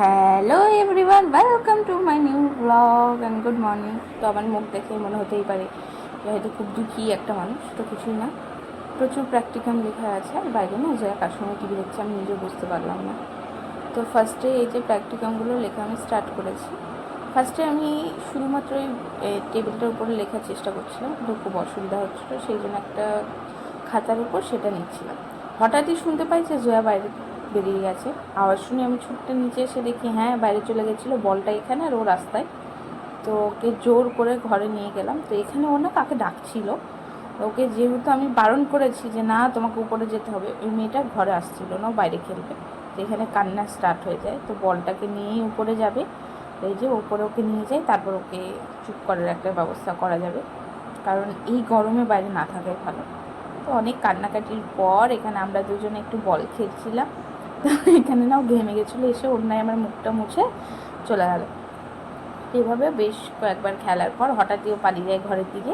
Hello everyone welcome to my new blog and good morning তো আমার মুখ দেখে মনে হতেই পারে যে হয়তো খুব দুঃখী একটা মানুষ, তো কিছুই না। প্রচুর প্র্যাকটিকাম লেখা আছে, আর বাইরে না যে কার সঙ্গে টিভি দেখছে আমি নিজেও বুঝতে পারলাম না। তো ফার্স্টে এই যে প্র্যাকটিকামগুলো লেখা আমি স্টার্ট করেছি। ফার্স্টে আমি শুধুমাত্র এই টেবিলটার উপরে লেখার চেষ্টা করছিলাম, কিন্তু খুব অসুবিধা হচ্ছিল, সেই জন্য একটা খাতার উপর সেটা নিচ্ছিলাম। হঠাৎই শুনতে পাই যে জয়া বাইরে বেরিয়ে গেছে। আওয়াজ শুনে আমি ছুটতে নিচে এসে দেখি হ্যাঁ বাইরে চলে গেছিল বলটা এখানে আর ও রাস্তায়। তো ওকে জোর করে ঘরে নিয়ে গেলাম। তো এখানে ও না কাকে ডাকছিল? ওকে যেহেতু আমি বারণ করেছি যে, না, তোমাকে উপরে যেতে হবে। ওই মেয়েটা ঘরে আসছিল না বাইরে খেলবে। তো এখানে কান্না স্টার্ট হয়ে যায়। তো বলটাকে নিয়েই উপরে যাবে। এই যে উপরে ওকে নিয়ে যাই তারপর ওকে চুপ করার একটা ব্যবস্থা করা যাবে। কারণ এই গরমে বাইরে না থাকাই ভালো। তো অনেক কান্নাকাটির পর এখানে আমরা দুজনে একটু বল খেলছিলাম। এখানে নাও ঘেমে গেছিল, এসে অন্যায় আমার মুখটা মুছে চলে গেল। এভাবে বেশ কয়েকবার খেলার পর হঠাৎই ও পালিয়ে যায় ঘরের দিকে।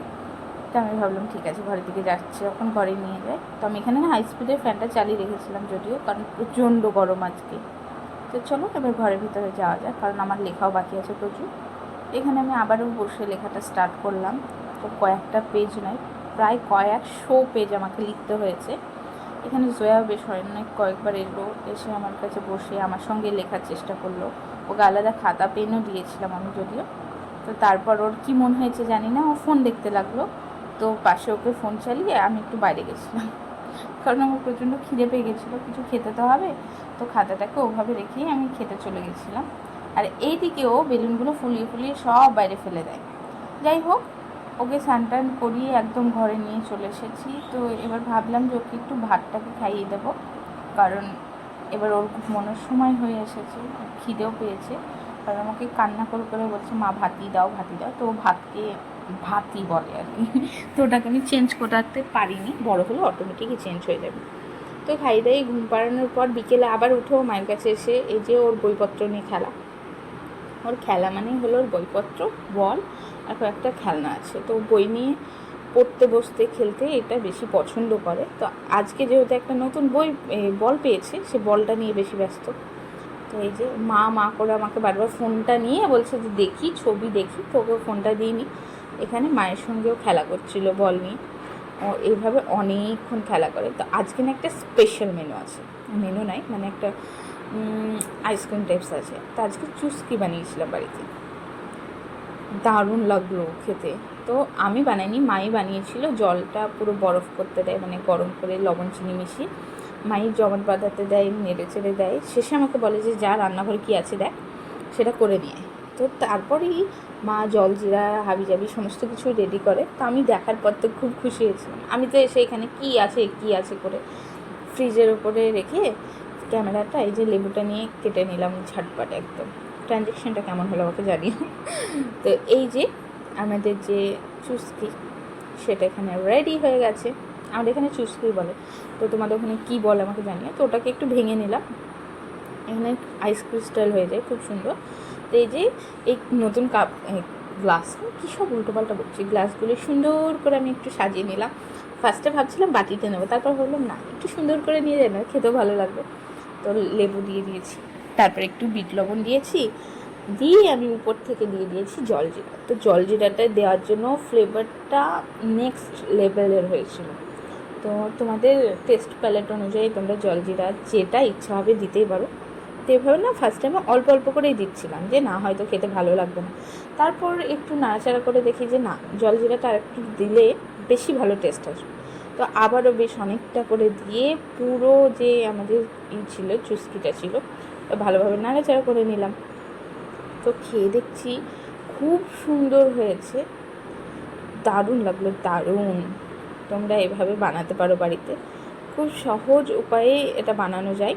তো আমি ভাবলাম, ঠিক আছে, ঘরের দিকে যাচ্ছে যখন ঘরে নিয়ে যায় তো আমি এখানে হাই স্পিডের ফ্যানটা চালিয়ে রেখেছিলাম যদিও, কারণ প্রচণ্ড গরম আজকে। তো চলো এবার ঘরের ভিতরে যাওয়া যায় কারণ আমার লেখাও বাকি আছে প্রচুর। এখানে আমি আবারও বসে লেখাটা স্টার্ট করলাম। তো কয়েকটা পেজ নয়, প্রায় কয়েকশো পেজ আমাকে লিখতে হয়েছে। এখানে জয়া বেশ অনেক কয়েকবার এলো, এসে আমার কাছে বসে আমার সঙ্গে লেখার চেষ্টা করল। ওকে আলাদা খাতা, পেনও দিয়েছিলাম আমি যদিও। তো তারপর ওর কী মন হয়েছে জানি না, ও ফোন দেখতে লাগল। তো পাশে ওকে ফোন চালিয়ে আমি একটু বাইরে গেছিলাম। কারণ আমার প্রচণ্ড খিদে পেয়ে গেছিল, কিছু খেতে তো হবে। তো খাতাটাকে ওভাবে রেখেই আমি খেতে চলে গেছিলাম। আর এইদিকেও বেলুনগুলো ফুলিয়ে ফুলিয়ে সব বাইরে ফেলে দেয়। যাই হোক ওকে স্নান টান করিয়ে একদম ঘরে নিয়ে চলে এসেছি। তো এবার ভাবলাম যে ওকে একটু ভাতটাকে খাইয়ে দেবো। কারণ এবার ওর ঘুমানোর সময় হয়ে এসেছে খিদেও পেয়েছে। কারণ আমাকে কান্না করে করে বলছে, মা ভাতি দাও ভাতি দাও। তো ভাতকে ভাতই বলে আর কি। তো ওটাকে আমি চেঞ্জ করাতে পারিনি। বড় হলে অটোমেটিকই চেঞ্জ হয়ে যাবে। তো খাই দাই, ঘুম পাড়ানোর পর বিকেলে আবার উঠেও মায়ের কাছে এসে এই যে ওর বইপত্র নিয়ে খেলা। ওর খেলা মানেই হলো ওর বইপত্র, বল। আর কয়েকটা খেলনা আছে। তো বই নিয়ে পড়তে, বসতে, খেলতে এটা বেশি পছন্দ করে। তো আজকে যেহেতু একটা নতুন বই বল পেয়েছে, সে বলটা নিয়ে বেশি ব্যস্ত। তো এই যে মা মা করে আমাকে বারবার ফোনটা নিয়ে বলছে যে, দেখি, ছবি দেখি। তো ওকে ফোনটা দিইনি। এখানে মায়ের সঙ্গেও খেলা করছিল বল নিয়ে। ও এইভাবে অনেকক্ষণ খেলা করে। তো আজকে না একটা স্পেশাল মেনু আছে। মেনু নাই মানে একটা আইসক্রিম টাইপস আছে। তো আজকে চুস্কি বানিয়েছিলাম বাড়িতে। দারুণ লাগল খেতে। তো আমি বানাইনি, মাই বানিয়েছিল। জলটা পুরো বরফ করতে দেয় মানে গরম করে লবণ, চিনি মিশিয়ে। মাই জমাট বাঁধাতে দেয়, নেড়ে চেড়ে দেয়। শেষে আমাকে বলে যে, যা রান্নাঘরে কী আছে দেখ, সেটা করে নিয়ে তো তারপরেই মা জল, জিরা, হাবি জাবি সমস্ত কিছু রেডি করে। তো আমি দেখার পর তো খুব খুশি হয়েছিলাম। আমি তো এসে এখানে কী আছে কী আছে করে ফ্রিজের ওপরে রেখে ক্যামেরাটা, এই যে লেবুটা নিয়ে কেটে নিলাম ঝাটপাট একদম। ট্রানজ্যাকশনটা কেমন হলো আমাকে জানিও। তো এই যে আমাদের যে চুস্কি, সেটা এখানে রেডি হয়ে গেছে। আমাদের এখানে চুস্কি বলে। তো তোমাদের ওখানে কী বলে আমাকে জানিও। তো ওটাকে একটু ভেঙে নিলাম। এখানে আইস ক্রিস্টাল হয়ে যায়, খুব সুন্দর। তো এই যে এই নতুন কাপ গ্লাস কী সব উল্টোপাল্টা বলছি গ্লাসগুলো সুন্দর করে আমি একটু সাজিয়ে নিলাম। ফার্স্টে ভাবছিলাম বাটিতে নেব, তারপর ভাবলাম না, একটু সুন্দর করে নিয়ে যাই না খেতেও ভালো লাগবে। তো লেবু দিয়ে দিয়েছি। তারপর একটু বিট লবণ দিয়েছি, দিয়ে আমি উপর থেকে দিয়ে দিয়েছি জলজিরা তো জলজিরাটা দেওয়ার জন্য ফ্লেভারটা নেক্সট লেভেলের হয়েছিল। তো তোমাদের টেস্ট প্যালেট অনুযায়ী তোমরা জলজিরা যেটা ইচ্ছা হবে দিতেই পারো। তো এভাবে না ফার্স্ট টাইমে অল্প অল্প করেই দিচ্ছিলাম যে না হয়তো খেতে ভালো লাগবে না। তারপর একটু নাড়াচাড়া করে দেখি যে না জলজিরাটা আর একটু দিলে বেশি ভালো টেস্ট আসবে। তো আবারও বেশ অনেকটা করে দিয়ে পুরো যে আমাদের ই ছিল চুস্কিটা ছিল ভালোভাবে নাড়াচাড়া করে নিলাম। তো খেয়ে দেখছি খুব সুন্দর হয়েছে। দারুণ লাগল, দারুণ। তোমরা এভাবে বানাতে পারো বাড়িতে। খুব সহজ উপায়ে এটা বানানো যায়।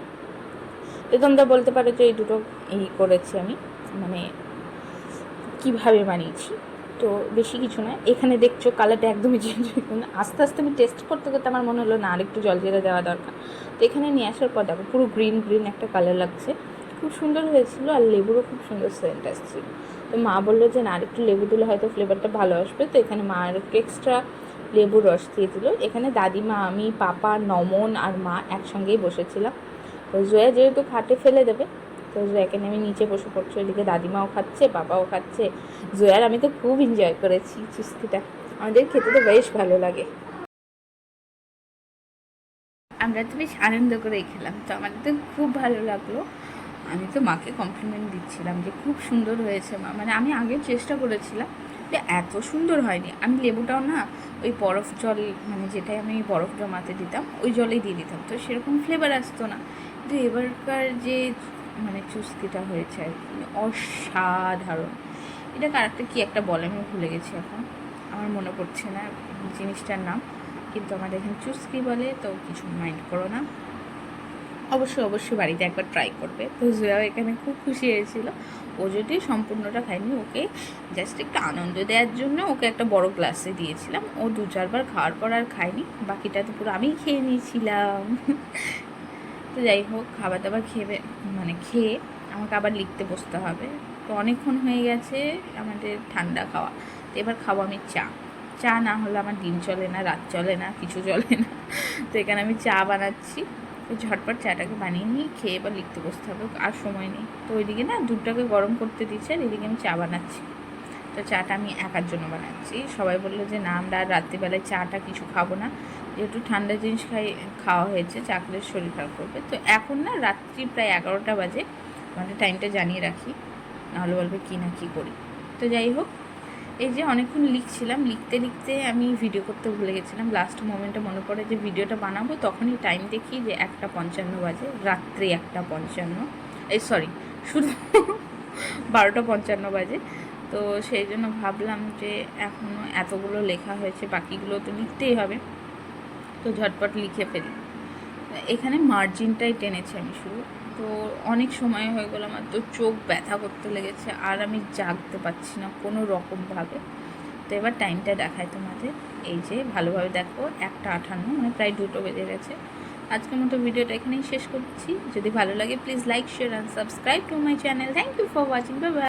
তো তোমরা বলতে পারো যে এই দুটো ই করেছি আমি মানে কীভাবে বানিয়েছি। তো বেশি কিছু না, এখানে দেখছ কালারটা একদমই চেঞ্জ হয়ে না আস্তে আস্তে আমি টেস্ট করতে করতে আমার মনে হলো না, আরেকটু জল জিরা দেওয়া দরকার। তো এখানে নিয়ে আসার পর দেখো পুরো গ্রিন গ্রিন একটা কালার লাগছে। খুব সুন্দর হয়েছিল আর লেবুরও খুব সুন্দর সেন্ট আসছিল। তো মা বলল যে, না আরেকটু লেবু দিলে হয়তো ফ্লেভারটা ভালো আসবে। তো এখানে মা আর একটু এক্সট্রা লেবুর রস দিয়ে দিল। এখানে দাদিমা, আমি, পাপা, নমন আর মা একসঙ্গেই বসেছিলাম। তো জয়া যেহেতু খাটে ফেলে দেবে, তো জয়াকে আমি নিচে বসে পড়ছি। ওইদিকে দাদিমাও খাচ্ছে বাবাও খাচ্ছে। জয়ার আমি তো খুব এনজয় করেছি চুস্কিটা। আমাদের খেতে তো বেশ ভালো লাগে। আমরা তো বেশ আনন্দ করেই খেলাম। তো আমাদের তো খুব ভালো লাগল। আমি তো মাকে কমপ্লিমেন্ট দিচ্ছিলাম যে খুব সুন্দর হয়েছে মা। মানে আমি আগে চেষ্টা করেছিলাম যে এত সুন্দর হয়নি। আমি লেবুটাও না ওই বরফ জল মানে যেটাই আমি বরফ জমাতে দিতাম, ওই জলেই দিয়ে দিতাম। তো সেরকম ফ্লেভার আসতো না। কিন্তু এবারকার যে মানে চুস্কিটা হয়েছে আর কি, অসাধারণ। এটা কারেক্টটা কী একটা বলে, আমি ভুলে গেছি এখন। আমার মনে পড়ছে না জিনিসটার নাম, কিন্তু আমাদের এখানে চুস্কি বলে, তো কিছু মাইন্ড করো না। অবশ্যই অবশ্যই বাড়িতে একবার ট্রাই করবে। তো জুয়াও এখানে খুব খুশি হয়েছিল। ও যদি সম্পূর্ণটা খায়নি, ওকে জাস্ট একটু আনন্দ দেওয়ার জন্য ওকে একটা বড় গ্লাসে দিয়েছিলাম। ও দু চারবার খাওয়ার পর আর খায়নি। বাকিটা তো পুরো আমিই খেয়ে নিয়েছিলাম। তো যাই হোক খাবার দাবার খেয়ে মানে খেয়ে আমাকে আবার লিখতে বসতে হবে। তো অনেকক্ষণ হয়ে গেছে আমাদের ঠান্ডা খাওয়া। তো এবার খাব আমি চা। চা না হলে আমার দিন চলে না, রাত চলে না, কিছু চলে না। তো এখানে আমি চা বানাচ্ছি। ঝটপট চাটাকে বানিয়ে নিয়ে খেয়ে এবার লিখতে বসতে হবে, আর সময় নেই। তো ওইদিকে না দুধটাকে গরম করতে দিচ্ছে, আর এদিকে আমি চা বানাচ্ছি। তো চাটা আমি একার জন্য বানাচ্ছি। সবাই বলল যে, না, আমরা আর রাত্রিবেলায় চাটা কিছু খাব না। যেহেতু ঠান্ডা জিনিস খাই, খাওয়া হয়েছে, চা খেলে শরীর খারাপ করবে। তো এখন না রাত্রি প্রায় এগারোটা বাজে। আমাদের টাইমটা জানিয়ে রাখি। নাহলে বলবে কী না কী করি। তো যাই হোক এই যে অনেকক্ষণ লিখছিলাম, লিখতে লিখতে আমি ভিডিও করতে ভুলে গেছিলাম। লাস্ট মোমেন্টে মনে পড়ে যে ভিডিওটা বানাবো, তখনই টাইম দেখি যে একটা পঞ্চান্ন বাজে, রাত্রি একটা পঞ্চান্ন। এই সরি শুধু বারোটা পঞ্চান্ন বাজে। তো সেই জন্য ভাবলাম যে এখনও এতগুলো লেখা হয়েছে, বাকিগুলো তো লিখতেই হবে। তো ঝটপট লিখে ফেলি। এখানে মার্জিনটাই টেনেছি আমি শুরু তো অনেক সময় হয়ে গেলো আমার তো চোখ ব্যথা করতে লেগেছে, আর আমি জাগতে পারছি না কোনো রকমভাবে তো এবার টাইমটা দেখায় তোমাদের। এই যে ভালোভাবে দেখো, একটা আঠান্ন মানে প্রায় দুটো বেজে গেছে। আজকের মতো ভিডিওটা এখানেই শেষ করছি। যদি ভালো লাগে please like share and subscribe to my channel thank you for watching bye